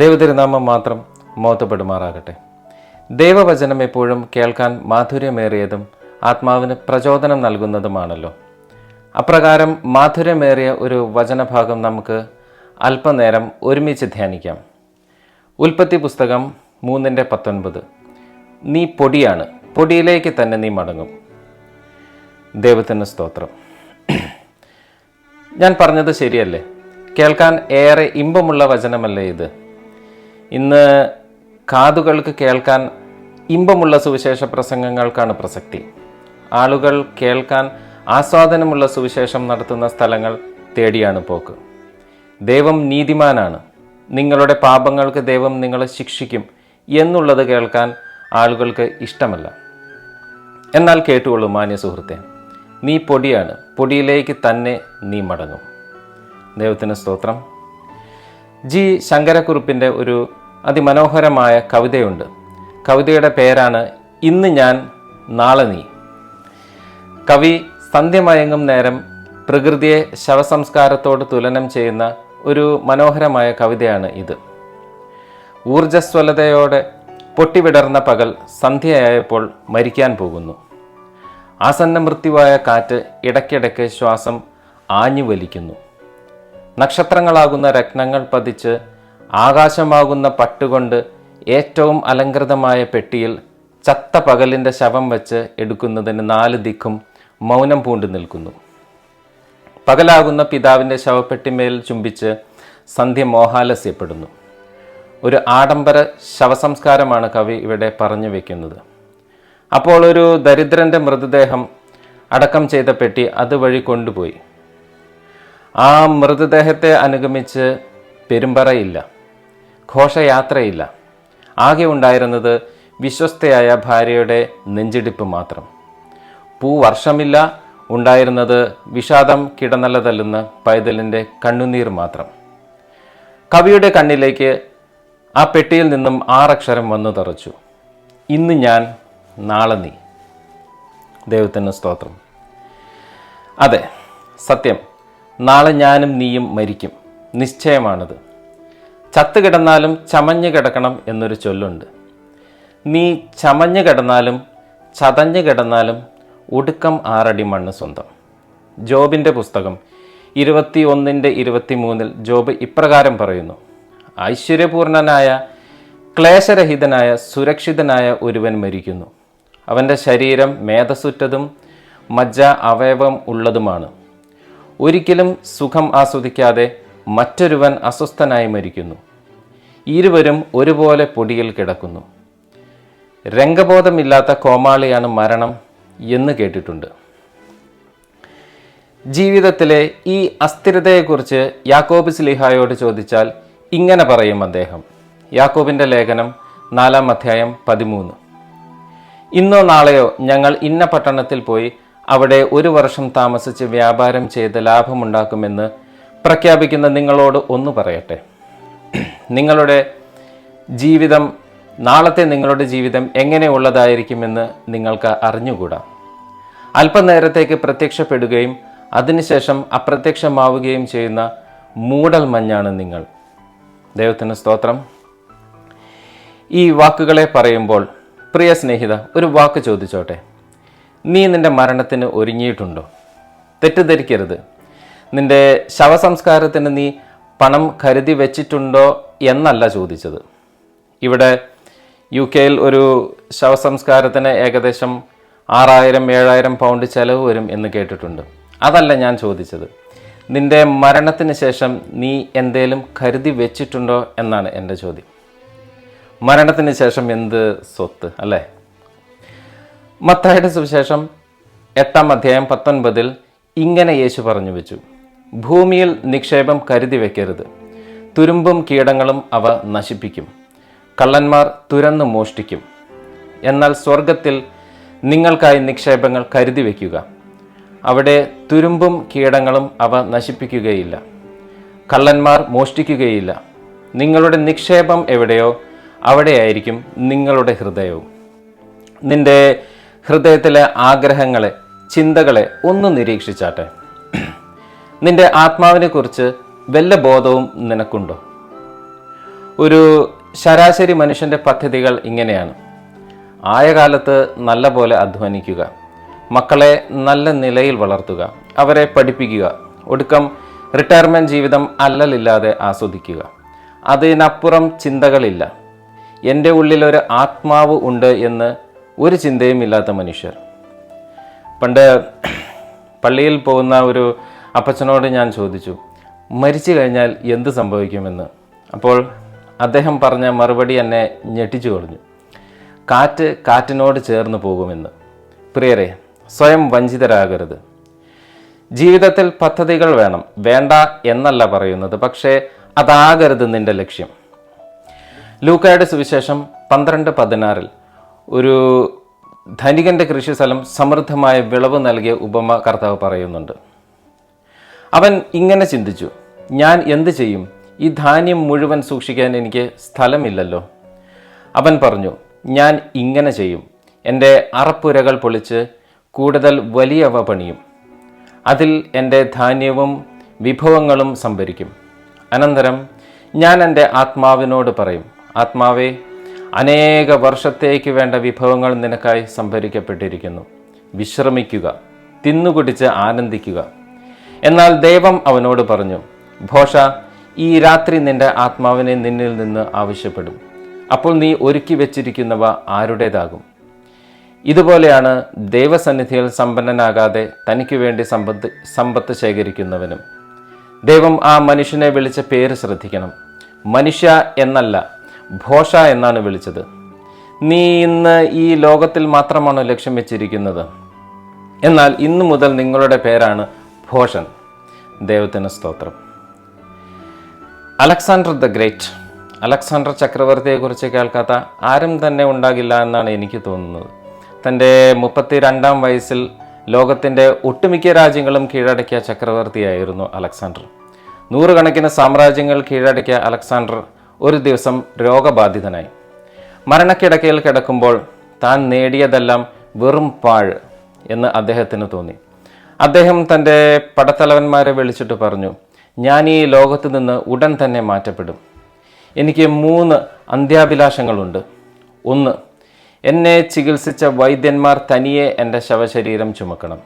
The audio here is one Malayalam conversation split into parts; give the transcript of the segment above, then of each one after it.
ദൈവതിരുനാമം മാത്രം മോത്തപ്പെടുമാറാകട്ടെ. ദൈവവചനം എപ്പോഴും കേൾക്കാൻ മാധുര്യമേറിയതും ആത്മാവിന് പ്രചോദനം നൽകുന്നതുമാണല്ലോ. അപ്രകാരം മാധുര്യമേറിയ ഒരു വചനഭാഗം നമുക്ക് അല്പനേരം ഒരുമിച്ച് ധ്യാനിക്കാം. ഉൽപ്പത്തി പുസ്തകം മൂന്നിന്റെ പത്തൊൻപത്. നീ പൊടിയാണ് പൊടിയിലേക്ക് തന്നെ നീ മടങ്ങും. ദൈവത്തിന് സ്തോത്രം. ഞാൻ പറഞ്ഞത് ശരിയല്ലേ? കേൾക്കാൻ ഏറെ ഇമ്പമുള്ള വചനമല്ലേ ഇത്? ഇന്ന് കാതുകൾക്ക് കേൾക്കാൻ ഇമ്പമുള്ള സുവിശേഷ പ്രസംഗങ്ങൾക്കാണ് പ്രസക്തി. ആളുകൾ കേൾക്കാൻ ആസ്വാദനമുള്ള സുവിശേഷം നടത്തുന്ന സ്ഥലങ്ങൾ തേടിയാണ് പോക്ക്. ദൈവം നീതിമാനാണ്. നിങ്ങളുടെ പാപങ്ങൾക്ക് ദൈവം നിങ്ങളെ ശിക്ഷിക്കും എന്നുള്ളത് കേൾക്കാൻ ആളുകൾക്ക് ഇഷ്ടമല്ല. എന്നാൽ കേട്ടുകൊള്ളൂ മാന്യ സുഹൃത്തെ നീ പൊടിയാണ്. പൊടിയിലേക്ക് തന്നെ നീ മടങ്ങും. ദൈവത്തിന് സ്തോത്രം. ജി. ശങ്കരക്കുറുപ്പിന്റെ ഒരു അതിമനോഹരമായ കവിതയുണ്ട്. കവിതയുടെ പേരാണ് ഇന്ന് ഞാൻ നാളെ നീ. കവി സന്ധ്യമയങ്ങും നേരം പ്രകൃതിയെ ശവസംസ്കാരത്തോട് തുലനം ചെയ്യുന്ന ഒരു മനോഹരമായ കവിതയാണ് ഇത്. ഊർജസ്വലതയോടെ പൊട്ടിവിടർന്ന പകൽ സന്ധ്യയായപ്പോൾ മരിക്കാൻ പോകുന്നു. ആസന്ന മൃത്യുവായ കാറ്റ് ഇടയ്ക്കിടയ്ക്ക് ശ്വാസം ആഞ്ഞു വലിക്കുന്നു നക്ഷത്രങ്ങളാകുന്ന രത്നങ്ങൾ പതിച്ച് ആകാശമാകുന്ന പട്ടുകൊണ്ട് ഏറ്റവും അലങ്കൃതമായ പെട്ടിയിൽ ചത്ത പകലിന്റെ ശവം വെച്ച് എടുക്കുന്നതിന് നാല് ദിക്കും മൗനം പൂണ്ടു നിൽക്കുന്നു. പകലാകുന്ന പിതാവിന്റെ ശവപ്പെട്ടിമേൽ ചുംബിച്ച് സന്ധ്യ മോഹാലസ്യപ്പെടുന്നു. ഒരു ആഡംബര ശവസംസ്കാരമാണ് കവി ഇവിടെ പറഞ്ഞു വെക്കുന്നത്. അപ്പോൾ ഒരു ദരിദ്രന്റെ മൃതദേഹം അടക്കം ചെയ്ത പെട്ടി അതുവഴി കൊണ്ടുപോയി. ആ മൃതദേഹത്തെ അനുഗമിച്ച് പെരുമ്പറയില്ല ഘോഷയാത്രയില്ല. ആകെ ഉണ്ടായിരുന്നത് വിശ്വസ്തയായ ഭാര്യയുടെ നെഞ്ചിടിപ്പ് മാത്രം. പൂ വർഷമില്ല ഉണ്ടായിരുന്നത് വിഷാദം കിടനല്ല തല്ലുന്ന പൈതലിന്റെ കണ്ണുനീർ മാത്രം. കവിയുടെ കണ്ണിലേക്ക് ആ പെട്ടിയിൽ നിന്നും ആറക്ഷരം വന്നു തറച്ചു. ഇന്ന് ഞാൻ നാളെ നീ. ദൈവത്തിന് സ്തോത്രം. അതെ സത്യം. നാളെ ഞാനും നീയും മരിക്കും. നിശ്ചയമാണത്. ചത്തുകിടന്നാലും ചമഞ്ഞു കിടക്കണം എന്നൊരു ചൊല്ലുണ്ട്. നീ ചമഞ്ഞു കിടന്നാലും ചതഞ്ഞു കിടന്നാലും ഒടുക്കം ആറടി മണ്ണ് സ്വന്തം. ജോബിന്റെ പുസ്തകം ഇരുപത്തി ഒന്നിന്റെ ഇരുപത്തി മൂന്നിൽ ജോബ് ഇപ്രകാരം പറയുന്നു. ഐശ്വര്യപൂർണനായ ക്ലേശരഹിതനായ സുരക്ഷിതനായ ഒരുവൻ മരിക്കുന്നു. അവന്റെ ശരീരം മേധസുറ്റതും മജ്ജ അവയവം ഉള്ളതുമാണ്. ഒരിക്കലും സുഖം ആസ്വദിക്കാതെ മറ്റൊരുവൻ അസ്വസ്ഥനായി മരിക്കുന്നു. ഇരുവരും ഒരുപോലെ പൊടിയിൽ കിടക്കുന്നു. രംഗബോധമില്ലാത്ത കോമാളിയാണ് മരണം എന്ന് കേട്ടിട്ടുണ്ട്. ജീവിതത്തിലെ ഈ അസ്ഥിരതയെക്കുറിച്ച് യാക്കോബ് സ്ലിഹായോട് ചോദിച്ചാൽ ഇങ്ങനെ പറയും അദ്ദേഹം. യാക്കോബിന്റെ ലേഖനം നാലാം അധ്യായം പതിമൂന്ന്. ഇന്നോ നാളെയോ ഞങ്ങൾ ഇന്ന പട്ടണത്തിൽ പോയി അവിടെ ഒരു വർഷം താമസിച്ച് വ്യാപാരം ചെയ്ത് ലാഭമുണ്ടാക്കുമെന്ന് പ്രഖ്യാപിക്കുന്ന നിങ്ങളോട് ഒന്ന് പറയട്ടെ. നിങ്ങളുടെ ജീവിതം നാളത്തെ നിങ്ങളുടെ ജീവിതം എങ്ങനെയുള്ളതായിരിക്കുമെന്ന് നിങ്ങൾക്ക് അറിഞ്ഞുകൂടാ. അല്പനേരത്തേക്ക് പ്രത്യക്ഷപ്പെടുകയും അതിനുശേഷം അപ്രത്യക്ഷമാവുകയും ചെയ്യുന്ന മൂടൽ മഞ്ഞാണ് നിങ്ങൾ. ദൈവത്തിന് സ്തോത്രം. ഈ വാക്കുകളെ പറയുമ്പോൾ പ്രിയ സ്നേഹിത ഒരു വാക്ക് ചോദിച്ചോട്ടെ. നീ നിന്റെ മരണത്തിന് ഒരുങ്ങിയിട്ടുണ്ടോ? തെറ്റിദ്ധരിക്കരുത്. നിന്റെ ശവസംസ്കാരത്തിന് നീ പണം കരുതി വെച്ചിട്ടുണ്ടോ എന്നല്ല ചോദിച്ചത്. ഇവിടെ യു കെയിൽ ഒരു ശവസംസ്കാരത്തിന് ഏകദേശം ആറായിരം ഏഴായിരം പൗണ്ട് ചിലവ് വരും എന്ന് കേട്ടിട്ടുണ്ട്. അതല്ല ഞാൻ ചോദിച്ചത്. നിന്റെ മരണത്തിന് ശേഷം നീ എന്തേലും കരുതി വെച്ചിട്ടുണ്ടോ എന്നാണ് എന്റെ ചോദ്യം. മരണത്തിന് ശേഷം എന്ത് സ്വത്ത് അല്ലേ? മത്തായുടെ സുവിശേഷം എട്ടാം അധ്യായം പത്തൊൻപതിൽ ഇങ്ങനെ യേശു പറഞ്ഞു വെച്ചു. ഭൂമിയിൽ നിക്ഷേപം കരുതി വെക്കരുത്. തുരുമ്പും കീടങ്ങളും അവ നശിപ്പിക്കും. കള്ളന്മാർ തുരന്നു മോഷ്ടിക്കും. എന്നാൽ സ്വർഗത്തിൽ നിങ്ങൾക്കായി നിക്ഷേപങ്ങൾ കരുതി വയ്ക്കുക അവിടെ തുരുമ്പും കീടങ്ങളും അവ നശിപ്പിക്കുകയില്ല. കള്ളന്മാർ മോഷ്ടിക്കുകയില്ല. നിങ്ങളുടെ നിക്ഷേപം എവിടെയോ അവിടെയായിരിക്കും നിങ്ങളുടെ ഹൃദയവും. നിന്റെ ഹൃദയത്തിലെ ആഗ്രഹങ്ങളെ ചിന്തകളെ ഒന്ന് നിരീക്ഷിച്ചാട്ടെ. നിന്റെ ആത്മാവിനെക്കുറിച്ച് വല്ല ബോധവും നിനക്കുണ്ടോ? ഒരു ശരാശരി മനുഷ്യന്റെ പദ്ധതികൾ ഇങ്ങനെയാണ്. ആയ കാലത്ത് നല്ല പോലെ അധ്വാനിക്കുക മക്കളെ നല്ല നിലയിൽ വളർത്തുക അവരെ പഠിപ്പിക്കുക ഒടുക്കം റിട്ടയർമെന്റ് ജീവിതം അല്ലലില്ലാതെ ആസ്വദിക്കുക. അതിനപ്പുറം ചിന്തകളില്ല. എന്റെ ഉള്ളിൽ ഒരു ആത്മാവ് ഉണ്ട് എന്ന് ഒരു ചിന്തയും ഇല്ലാത്ത മനുഷ്യർ. പണ്ട് പള്ളിയിൽ പോകുന്ന ഒരു അപ്പച്ചനോട് ഞാൻ ചോദിച്ചു മരിച്ചു കഴിഞ്ഞാൽ എന്ത് സംഭവിക്കുമെന്ന്? അപ്പോൾ അദ്ദേഹം പറഞ്ഞ മറുപടി എന്നെ ഞെട്ടിച്ചു കളഞ്ഞു. കാറ്റ് കാറ്റിനോട് ചേർന്ന് പോകുമെന്ന്. പ്രിയരെ സ്വയം വഞ്ചിതരാകരുത്. ജീവിതത്തിൽ പദ്ധതികൾ വേണം. വേണ്ട എന്നല്ല പറയുന്നത് പക്ഷേ അതാകരുത് നിന്റെ ലക്ഷ്യം. ലൂക്കായുടെ സുവിശേഷം പന്ത്രണ്ട് പതിനാറിൽ ഒരു ധനികന്റെ കൃഷിസ്ഥലം സമൃദ്ധമായ വിളവ് നൽകിയ ഉപമ കർത്താവ് പറയുന്നുണ്ട്. അവൻ ഇങ്ങനെ ചിന്തിച്ചു ഞാൻ എന്ത് ചെയ്യും? ഈ ധാന്യം മുഴുവൻ സൂക്ഷിക്കാൻ എനിക്ക് സ്ഥലമില്ലല്ലോ. അവൻ പറഞ്ഞു ഞാൻ ഇങ്ങനെ ചെയ്യും. എന്റെ അറപ്പുരകൾ പൊളിച്ച് കൂടുതൽ വലിയവ പണിയും. അതിൽ എന്റെ ധാന്യവും വിഭവങ്ങളും സംഭരിക്കും. അനന്തരം ഞാൻ എന്റെ ആത്മാവിനോട് പറയും ആത്മാവേ അനേക വർഷത്തേക്ക് വേണ്ട വിഭവങ്ങൾ നിനക്കായി സംഭരിക്കപ്പെട്ടിരിക്കുന്നു. വിശ്രമിക്കുക തിന്നുകുടിച്ച് ആനന്ദിക്കുക. എന്നാൽ ദൈവം അവനോട് പറഞ്ഞു ഭോഷ ഈ രാത്രി നിന്റെ ആത്മാവിനെ നിന്നിൽ നിന്ന് ആവശ്യപ്പെടും. അപ്പോൾ നീ ഒരുക്കി വെച്ചിരിക്കുന്നവ ആരുടേതാകും? ഇതുപോലെയാണ് ദൈവസന്നിധിയിൽ സമ്പന്നനാകാതെ തനിക്ക് വേണ്ടി സമ്പത്ത് സമ്പത്ത് ശേഖരിക്കുന്നവനും. ദൈവം ആ മനുഷ്യനെ വിളിച്ച പേര് ശ്രദ്ധിക്കണം. മനുഷ്യ എന്നല്ല ഭോഷ എന്നാണ് വിളിച്ചത്. നീ ഇന്ന് ഈ ലോകത്തിൽ മാത്രമാണോ ലക്ഷ്യം വെച്ചിരിക്കുന്നത്? എന്നാൽ ഇന്നു മുതൽ നിങ്ങളുടെ പേരാണ് ഭോഷൻ. ദൈവത്തിന് സ്തോത്രം. Alexander the great. അലക്സാണ്ടർ ചക്രവർത്തിയെക്കുറിച്ച് കേൾക്കാത്ത ആരും തന്നെ ഉണ്ടാകില്ല എന്നാണ് എനിക്ക് തോന്നുന്നത്. തന്റെ മുപ്പത്തി രണ്ടാം വയസ്സിൽ ലോകത്തിന്റെ ഒട്ടുമിക്ക രാജ്യങ്ങളും കീഴടക്കിയ ചക്രവർത്തിയായിരുന്നു അലക്സാണ്ടർ. നൂറുകണക്കിന് സാമ്രാജ്യങ്ങൾ കീഴടക്കിയ അലക്സാണ്ടർ ഒരു ദിവസം രോഗബാധിതനായി. മരണക്കിടക്കയിൽ കിടക്കുമ്പോൾ താൻ നേടിയതെല്ലാം വെറും പാഴ് എന്ന് അദ്ദേഹത്തിന് തോന്നി. അദ്ദേഹം തന്റെ പടത്തലവന്മാരെ വിളിച്ചിട്ട് പറഞ്ഞു ഞാൻ ഈ ലോകത്ത് നിന്ന് ഉടൻ തന്നെ മാറ്റപ്പെടും. എനിക്ക് മൂന്ന് അന്ത്യാഭിലാഷങ്ങളുണ്ട്. ഒന്ന് എന്നെ ചികിത്സിച്ച വൈദ്യന്മാർ തനിയെ എന്റെ ശവശരീരം ചുമക്കണം.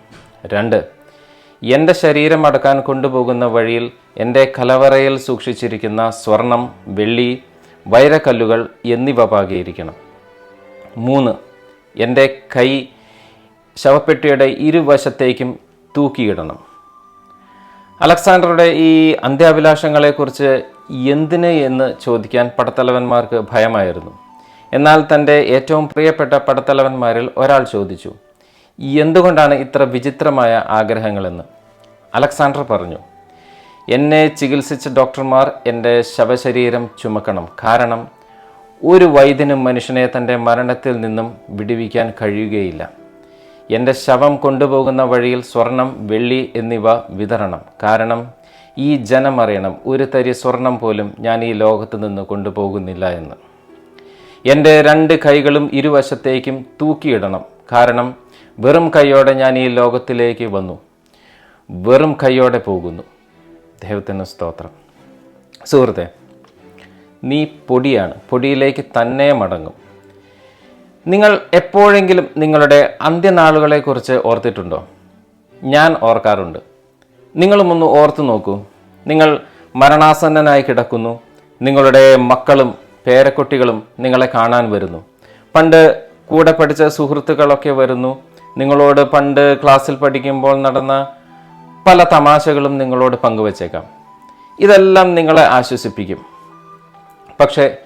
രണ്ട് എന്റെ ശരീരം അടക്കാൻ കൊണ്ടുപോകുന്ന വഴിയിൽ എന്റെ കലവറയിൽ സൂക്ഷിച്ചിരിക്കുന്ന സ്വർണം വെള്ളി വൈരക്കല്ലുകൾ എന്നിവ പാകിയിരിക്കണം. മൂന്ന് എന്റെ കൈ ശവപ്പെട്ടിയുടെ ഇരുവശത്തേക്കും തൂക്കിയിടണം. അലക്സാണ്ടറുടെ ഈ അന്ത്യാഭിലാഷങ്ങളെക്കുറിച്ച് എന്തിന് എന്ന് ചോദിക്കാൻ പടത്തലവന്മാർക്ക് ഭയമായിരുന്നു. എന്നാൽ തന്റെ ഏറ്റവും പ്രിയപ്പെട്ട പടത്തലവന്മാരിൽ ഒരാൾ ചോദിച്ചു എന്തുകൊണ്ടാണ് ഇത്ര വിചിത്രമായ ആഗ്രഹങ്ങളെന്ന്? അലക്സാണ്ടർ പറഞ്ഞു എന്നെ ചികിത്സിച്ച ഡോക്ടർമാർ എന്റെ ശവശരീരം ചുമക്കണം. കാരണം ഒരു വൈദ്യനും മനുഷ്യനെ തന്റെ മരണത്തിൽ നിന്നും വിടുവിക്കാൻ കഴിയുകയില്ല. എന്റെ ശവം കൊണ്ടുപോകുന്ന വഴിയിൽ സ്വർണം വെള്ളി എന്നിവ വിതരണം കാരണം ഈ ജനം അറിയണം ഒരു തരി സ്വർണം പോലും ഞാൻ ഈ ലോകത്ത് നിന്ന് കൊണ്ടുപോകുന്നില്ല എന്ന്. എന്റെ രണ്ട് കൈകളും ഇരുവശത്തേക്കും തൂക്കിയിടണം. കാരണം വെറും കൈയോടെ ഞാൻ ഈ ലോകത്തിലേക്ക് വന്നു. വെറും കൈയോടെ പോകുന്നു. ദൈവത്തിന് സ്തോത്രം. സുഹൃത്തെ നീ പൊടിയാണ്. പൊടിയിലേക്ക് തന്നെ മടങ്ങും. നിങ്ങൾ എപ്പോഴെങ്കിലും നിങ്ങളുടെ അന്ത്യനാളുകളെക്കുറിച്ച് ഓർത്തിട്ടുണ്ടോ? ഞാൻ ഓർക്കാറുണ്ട്. നിങ്ങളും ഒന്ന് ഓർത്തു നോക്കൂ. നിങ്ങൾ മരണാസന്നനായി കിടക്കുന്നു. നിങ്ങളുടെ മക്കളും പേരക്കുട്ടികളും നിങ്ങളെ കാണാൻ വരുന്നു. പണ്ട് കൂടെ പഠിച്ച സുഹൃത്തുക്കളൊക്കെ വരുന്നു. നിങ്ങളോട് പണ്ട് ക്ലാസ്സിൽ പഠിക്കുമ്പോൾ നടന്ന പല തമാശകളും നിങ്ങളോട് പങ്കുവച്ചേക്കാം. ഇതെല്ലാം നിങ്ങളെ ആശ്വസിപ്പിക്കും. പക്ഷേ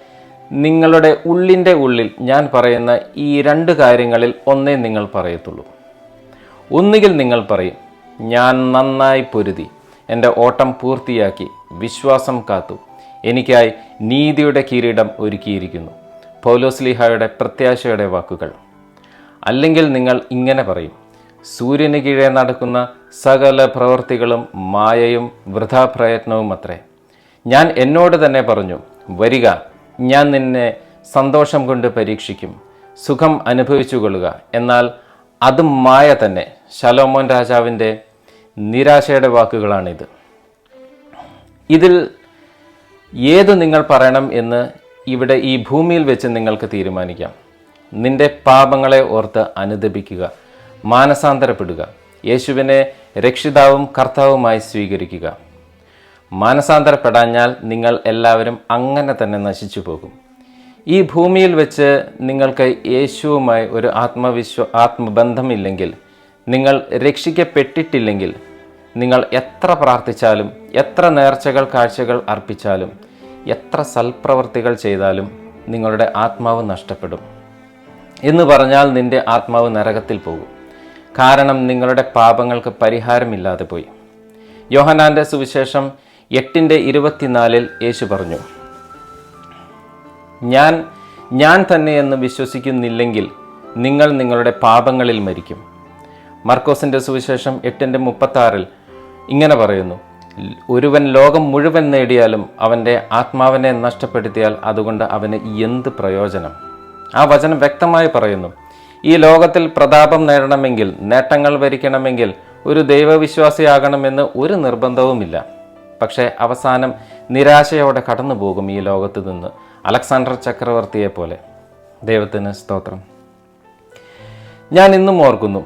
നിങ്ങളുടെ ഉള്ളിന്റെ ഉള്ളിൽ ഞാൻ പറയുന്ന ഈ രണ്ട് കാര്യങ്ങളിൽ ഒന്നേ നിങ്ങൾ പറയത്തുള്ളൂ. ഒന്നുകിൽ നിങ്ങൾ പറയും ഞാൻ നന്നായി പൊരുതി എന്റെ ഓട്ടം പൂർത്തിയാക്കി വിശ്വാസം കാത്തു എനിക്കായി നീതിയുടെ കിരീടം ഒരുക്കിയിരിക്കുന്നു. പൗലോസ്ലിഹായുടെ പ്രത്യാശയുടെ വാക്കുകൾ. അല്ലെങ്കിൽ നിങ്ങൾ ഇങ്ങനെ പറയും സൂര്യന് കീഴെ നടക്കുന്ന സകല പ്രവൃത്തികളും മായയും വൃഥാപ്രയത്നവും അത്രേ ഞാൻ എന്നോട് തന്നെ പറഞ്ഞു വരിക ഞാൻ നിന്നെ സന്തോഷം കൊണ്ട് പരീക്ഷിക്കും സുഖം അനുഭവിച്ചു കൊള്ളുക. എന്നാൽ അത് മായ തന്നെ ശലോമോൻ രാജാവിന്റെ നിരാശയുടെ വാക്കുകളാണിത്. ഇതിൽ ഏത് നിങ്ങൾ പറയണം എന്ന് ഇവിടെ ഈ ഭൂമിയിൽ വെച്ച് നിങ്ങൾക്ക് തീരുമാനിക്കാം. നിന്റെ പാപങ്ങളെ ഓർത്ത് അനുദപിക്കുക മാനസാന്തരപ്പെടുക യേശുവിനെ രക്ഷിതാവും കർത്താവുമായി സ്വീകരിക്കുക. മാനസാന്തരപ്പെടാഞ്ഞാൽ നിങ്ങൾ എല്ലാവരും അങ്ങനെ തന്നെ നശിച്ചു പോകും. ഈ ഭൂമിയിൽ വെച്ച് നിങ്ങൾക്ക് യേശുവുമായി ഒരു ആത്മവിശ്വ ആത്മബന്ധമില്ലെങ്കിൽ നിങ്ങൾ രക്ഷിക്കപ്പെട്ടിട്ടില്ലെങ്കിൽ നിങ്ങൾ എത്ര പ്രാർത്ഥിച്ചാലും എത്ര നേർച്ചകൾ കാഴ്ചകൾ അർപ്പിച്ചാലും എത്ര സൽപ്രവർത്തികൾ ചെയ്താലും നിങ്ങളുടെ ആത്മാവ് നഷ്ടപ്പെടും. എന്ന് പറഞ്ഞാൽ നിന്റെ ആത്മാവ് നരകത്തിൽ പോകും. കാരണം നിങ്ങളുടെ പാപങ്ങൾക്ക് പരിഹാരമില്ലാതെ പോയി. യോഹനാന്റെ സുവിശേഷം എട്ടിന്റെ ഇരുപത്തിനാലിൽ യേശു പറഞ്ഞു ഞാൻ ഞാൻ തന്നെ എന്ന് വിശ്വസിക്കുന്നില്ലെങ്കിൽ നിങ്ങൾ നിങ്ങളുടെ പാപങ്ങളിൽ മരിക്കും. മർക്കോസിന്റെ സുവിശേഷം എട്ടിന്റെ മുപ്പത്താറിൽ ഇങ്ങനെ പറയുന്നു ഒരുവൻ ലോകം മുഴുവൻ നേടിയാലും അവന്റെ ആത്മാവിനെ നഷ്ടപ്പെടുത്തിയാൽ അതുകൊണ്ട് അവന് എന്ത് പ്രയോജനം? ആ വചനം വ്യക്തമായി പറയുന്നു. ഈ ലോകത്തിൽ പ്രതാപം നേടണമെങ്കിൽ നേട്ടങ്ങൾ വരിക്കണമെങ്കിൽ ഒരു ദൈവവിശ്വാസിയാകണമെന്ന് ഒരു നിർബന്ധവുമില്ല. പക്ഷേ അവസാനം നിരാശയോടെ കടന്നു പോകും ഈ ലോകത്ത് നിന്ന് അലക്സാണ്ടർ ചക്രവർത്തിയെ പോലെ ദൈവത്തിന് സ്തോത്രം. ഞാൻ ഇന്നും ഓർക്കുന്നു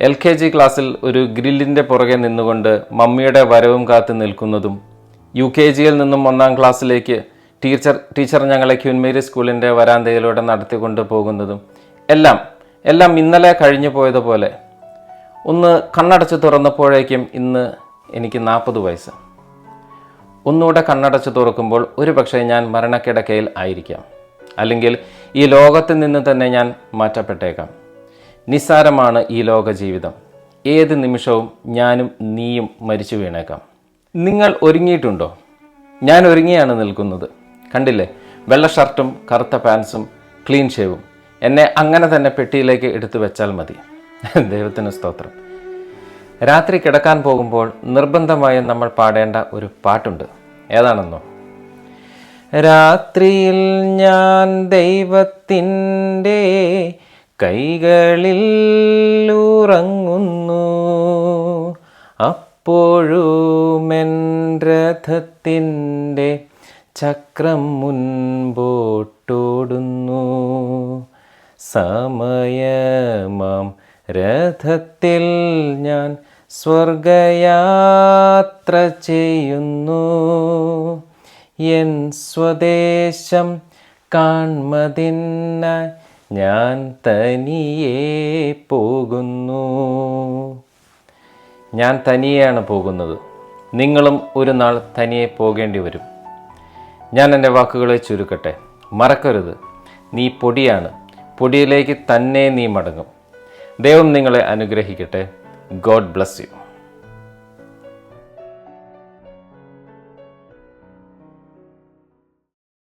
എൽ കെ ജി ക്ലാസ്സിൽ ഒരു ഗ്രില്ലിന്റെ പുറകെ നിന്നുകൊണ്ട് മമ്മിയുടെ വരവും കാത്തു നിൽക്കുന്നതും യു കെ ജിയിൽ നിന്നും ഒന്നാം ക്ലാസ്സിലേക്ക് ടീച്ചർ ടീച്ചർ ഞങ്ങളെ ക്യൂൻമേരി സ്കൂളിന്റെ വരാന്തയിലൂടെ നടത്തിക്കൊണ്ട് പോകുന്നതും എല്ലാം എല്ലാം ഇന്നലെ കഴിഞ്ഞു പോയതുപോലെ. ഒന്ന് കണ്ണടച്ച് തുറന്നപ്പോഴേക്കും ഇന്ന് എനിക്ക് നാൽപ്പത് വയസ്സ്. ഒന്നുകൂടെ കണ്ണടച്ച് തുറക്കുമ്പോൾ ഒരു പക്ഷേ ഞാൻ മരണക്കിടക്കയിൽ ആയിരിക്കാം. അല്ലെങ്കിൽ ഈ ലോകത്തിൽ നിന്ന് തന്നെ ഞാൻ മാറ്റപ്പെട്ടേക്കാം. നിസ്സാരമാണ് ഈ ലോക ജീവിതം. ഏത് നിമിഷവും ഞാനും നീയും മരിച്ചു വീണേക്കാം. നിങ്ങൾ ഒരുങ്ങിയിട്ടുണ്ടോ? ഞാൻ ഒരുങ്ങിയാണ് നിൽക്കുന്നത്. കണ്ടില്ലേ? വെള്ള ഷർട്ടും കറുത്ത പാൻസും ക്ലീൻ ഷേവും. എന്നെ അങ്ങനെ തന്നെ പെട്ടിയിലേക്ക് എടുത്തു വെച്ചാൽ മതി. ദൈവത്തിന് സ്തോത്രം. രാത്രി കിടക്കാൻ പോകുമ്പോൾ നിർബന്ധമായും നമ്മൾ പാടേണ്ട ഒരു പാട്ടുണ്ട്. ഏതാണെന്നോ? രാത്രിയിൽ ഞാൻ ദൈവത്തിന്റെ കൈകളിൽ ഉറങ്ങുന്നു. അപ്പോഴും രഥത്തിന്റെ ചക്രം മുൻപോട്ടോടുന്നു. സമയമാം. രഥത്തിൽ ഞാൻ സ്വർഗയാത്ര ചെയ്യുന്നു. എൻ സ്വദേശം കാൺമതിന്ന ഞാൻ തനിയെ പോകുന്നു. ഞാൻ തനിയെയാണ് പോകുന്നത്. നിങ്ങളും ഒരു നാൾ തനിയെ പോകേണ്ടി വരും. ഞാൻ എന്റെ വാക്കുകളെ ചുരുക്കട്ടെ. മറക്കരുത്. നീ പൊടിയാണ്. പൊടിയിലേക്ക് തന്നെ നീ മടങ്ങും. ദൈവം നിങ്ങളെ അനുഗ്രഹിക്കട്ടെ. God bless you.